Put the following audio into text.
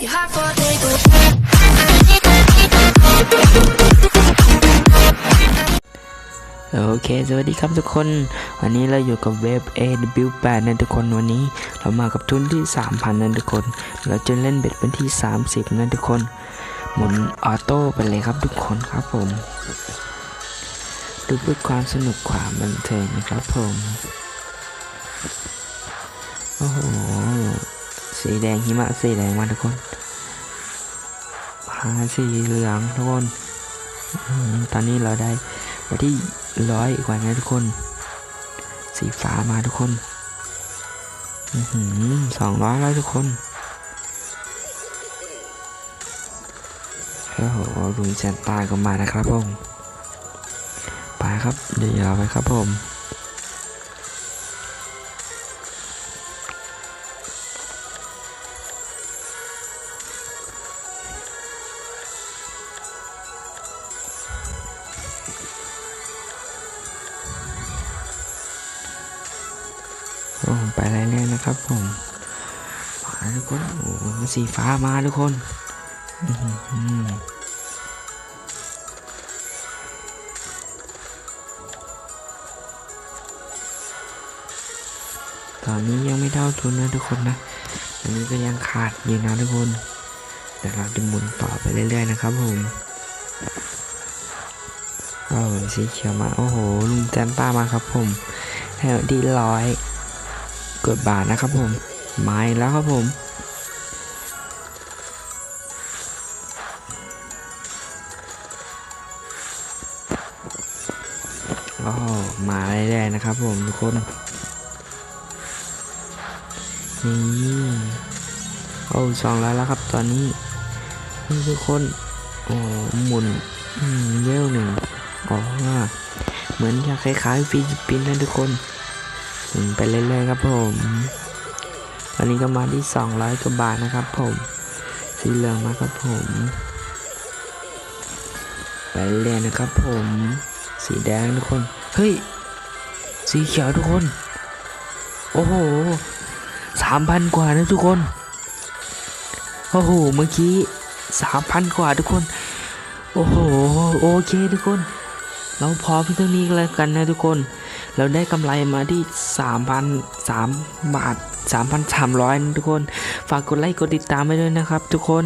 โอเค สวัสดีครับทุกคน วันนี้เราอยู่กับเว็บ AW8 นะทุกคน วันนี้เรามากับทุนที่ 3,000นะทุกคน เราจะเล่นเบ็ดเป็นที่ 30นะทุกคน หมุนออโต้ไปเลยครับทุกคนครับผม ดูเพื่อความสนุกความบันเทิงนะครับผม โอ้โห สีแดงหิมะสีแดงมาทุกคนหาสีเหลืองทุกคนอตอนนี้เราได้ไปที่ร้อยกว่านะทุกคน สีฟ้ามาทุกคนหือสองร้อยแล้วทุกคนโอ้โหลุงแซนต้าก็มานะครับผมไปครับเดี๋ยวไปครับผม ไปเรื่อยๆนะครับผมมาทุกคนโอ้สีฟ้ามาทุกคนตอนนี้ยังไม่เท่าทุนนะทุกคนนะอันนี้ก็ยังขาดอยู่นะทุกคนเดี๋ยวเราจะหมุนต่อไปเรื่อยๆนะครับผมโอ้สีเขียวมา โอ้โห ลุงแจมป้ามาครับผมให้ดีร้อย กดบาทนะครับผมมาแล้วครับผมโอ้โหมาเรื่อยๆนะครับผมทุกคนนี่โอ้สองแล้วแล้วครับตอนนี้นทุกคนโอ้หมุนอืมเวลหนึ่งอ๋อเหมือนจะคล้ายๆฟิลิปปินส์นะทุกคน หมุนไปเรื่อยๆครับผมตอนนี้ก็มาที่ 200กว่าบาทนะครับ ผมสีเหลืองมาครับผม ไปเรื่อยนะครับ ผม สีแดงทุกคน เฮ้ย สีเขียวทุกคน โอ้โหสามพันกว่านะทุกคน โอ้โห เมื่อกี้สามพันกว่าทุกคน โอ้โห โอเคทุกคน เราพอเพียงเท่านี้แล้วกันนะทุกคน แล้วได้กำไรมาที่3,003บาท 3,300 ทุกคน ฝากกดไลค์กดติดตามไปด้วยนะครับทุกคน